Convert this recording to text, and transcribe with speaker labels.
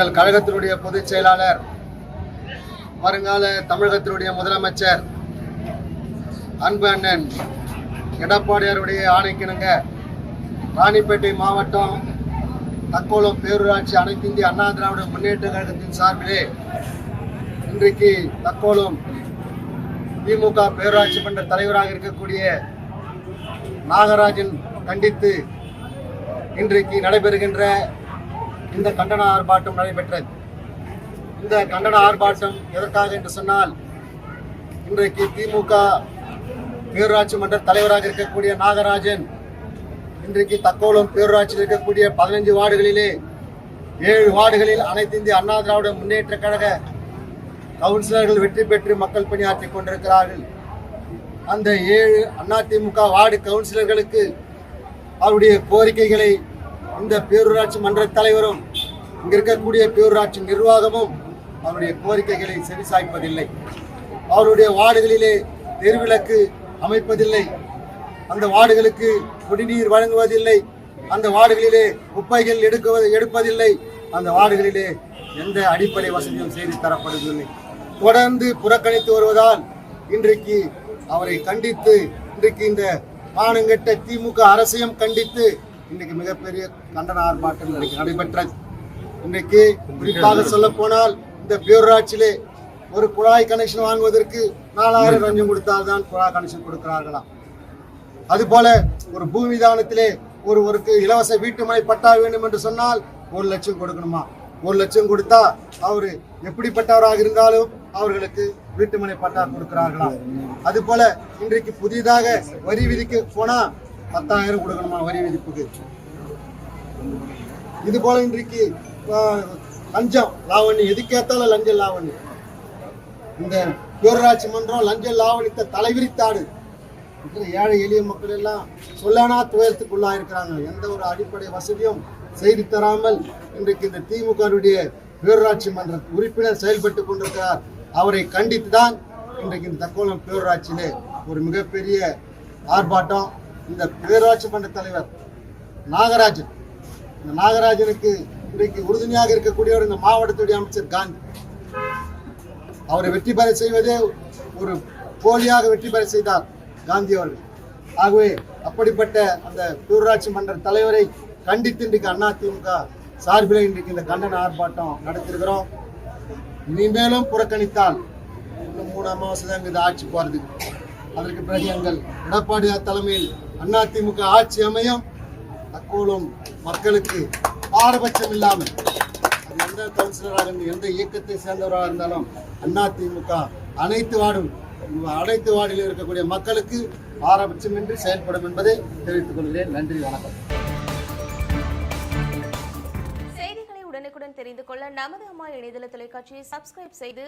Speaker 1: எங்கள் கழகத்தினுடைய பொதுச் செயலாளர் வருங்கால தமிழகத்தினுடைய முதலமைச்சர் அன்பு அண்ணன் எடப்பாடியாருடைய ஆணைக்கிணங்க ராணிப்பேட்டை மாவட்டம் தக்கோலம் பேரூராட்சி அனைத்து இந்திய அண்ணா திராவிட முன்னேற்ற கழகத்தின் சார்பிலே இன்றைக்கு தக்கோலம் திமுக பேரூராட்சி மன்ற தலைவராக இருக்கக்கூடிய நாகராஜன் கண்டித்து இன்றைக்கு நடைபெறுகின்ற இந்த கண்டன ஆர்ப்பாட்டம் நடைபெற்றது. இந்த கண்டன ஆர்ப்பாட்டம் எதற்காக என்று சொன்னால் இன்றைக்கு திமுக பேரூராட்சி மன்ற தலைவராக இருக்கக்கூடிய நாகராஜன் இன்றைக்கு தக்கோலம் பேரூராட்சியில் இருக்கக்கூடிய பதினைஞ்சு வார்டுகளிலே ஏழு வார்டுகளில் அனைத்து இந்திய அண்ணா திராவிட முன்னேற்ற கழக கவுன்சிலர்கள் வெற்றி பெற்று மக்கள் பணியாற்றி கொண்டிருக்கிறார்கள். அந்த ஏழு அதிமுக வார்டு கவுன்சிலர்களுக்கு அவருடைய கோரிக்கைகளை இந்த பேரூராட்சி மன்ற தலைவரும் இங்க இருக்கக்கூடிய பேரூராட்சி நிர்வாகமும் அவருடைய கோரிக்கைகளை செவிசாய்ப்பதில்லை. அவருடைய வார்டுகளிலே தெருவிளக்கு அமைப்பதில்லை. அந்த வார்டுகளுக்கு குடிநீர் வழங்குவதில்லை. அந்த வார்டுகளிலே குப்பைகள் எடுக்குவது எடுப்பதில்லை. அந்த வார்டுகளிலே எந்த அடிப்படை வசதியும் செய்து தரப்படுவதில்லை. தொடர்ந்து புறக்கணித்து வருவதால் இன்றைக்கு அவரை கண்டித்து இன்றைக்கு இந்த மானங்கட்ட திமுக அரசையும் கண்டித்து இன்றைக்கு மிகப்பெரிய கண்டன ஆர்ப்பாட்டம் இன்றைக்கு நடைபெற்றது. இன்றைக்கு குறிப்பாக சொல்ல போனால் இந்த பேரூராட்சியிலே ஒரு குழாய் கனெக்ஷன் வாங்குவதற்கு நாலாயிரம் லஞ்சம் கொடுத்தால்தான் குழாய் கனெக்ஷன் கொடுக்கிறார்களாம். அதுபோல ஒரு பூமி தானத்திலே ஒருவருக்கு இலவச வீட்டு மனை பட்டா வேண்டும் என்று சொன்னால் ஒரு லட்சம் கொடுக்கணுமா? ஒரு லட்சம் கொடுத்தா அவர் எப்படிப்பட்டவராக இருந்தாலும் அவர்களுக்கு வீட்டு மனை பட்டா கொடுக்கிறார்களாம். அது போல இன்றைக்கு புதிதாக வரி விதிக்க போனா பத்தாயிரம் கொடுக்கணுமா வரி விதிப்புக்கு? இது போல இன்றைக்கு லஞ்சம் லாவணி. எதுக்கேத்தாலும் லஞ்ச லாவணி. இந்த பேரூராட்சி மன்றம் லஞ்ச லாவணித்த தலைவிரித்தாடு இருக்கிற ஏழை எளிய மக்கள் எல்லாம் சொல்லானா துயரத்துக்குள்ளா இருக்கிறாங்க. எந்த ஒரு அடிப்படை வசதியும் செய்து தராமல் இன்றைக்கு இந்த திமுகவுடைய பேரூராட்சி மன்ற உறுப்பினர் செயல்பட்டு கொண்டிருக்கிறார். அவரை கண்டித்து தான் இன்றைக்கு இந்த தக்கோலம் பேரூராட்சியிலே ஒரு மிகப்பெரிய ஆர்ப்பாட்டம். இந்த பேரூராட்சி மன்ற தலைவர் நாகராஜன். இந்த நாகராஜனுக்கு இன்றைக்கு உறுதுணையாக இருக்கக்கூடியவர் இந்த மாவட்டத்துடைய அமைச்சர் காந்தி. அவரை வெற்றி பெற செய்வதே ஒரு போலியாக வெற்றி பெற செய்தார் காந்தி அவர்கள். ஆகவே அப்படிப்பட்ட அந்த பேரூராட்சி மன்ற தலைவரை கண்டித்து இன்றைக்கு அதிமுக சார்பில் இன்றைக்கு இந்த கண்டன ஆர்ப்பாட்டம் நடத்திருக்கிறோம். இனிமேலும் புறக்கணித்தால் இன்னும் மூணு அமாவாசை தான் இந்த ஆட்சி போறதுக்கு. அதற்கு பிறகு எங்கள் எடப்பாடியார் தலைமையில் அதிமுக ஆட்சி அமையும். தக்கோலும் மக்களுக்கு பாரபட்சம் இல்லாமல் அது எந்த கவுன்சிலராக இருந்து எந்த இயக்கத்தை சேர்ந்தவராக இருந்தாலும் அதிமுக அனைத்து வார்டும் அனைத்து வார்டிலும் இருக்கக்கூடிய மக்களுக்கு பாரபட்சமின்றி செயல்படும் என்பதை தெரிவித்துக் கொள்கிறேன். நன்றி வணக்கம்.
Speaker 2: செய்திகளை உடனுக்குடன் தெரிந்து கொள்ள நமது அம்மா இணையதள தொலைக்காட்சியை சப்ஸ்கிரைப் செய்து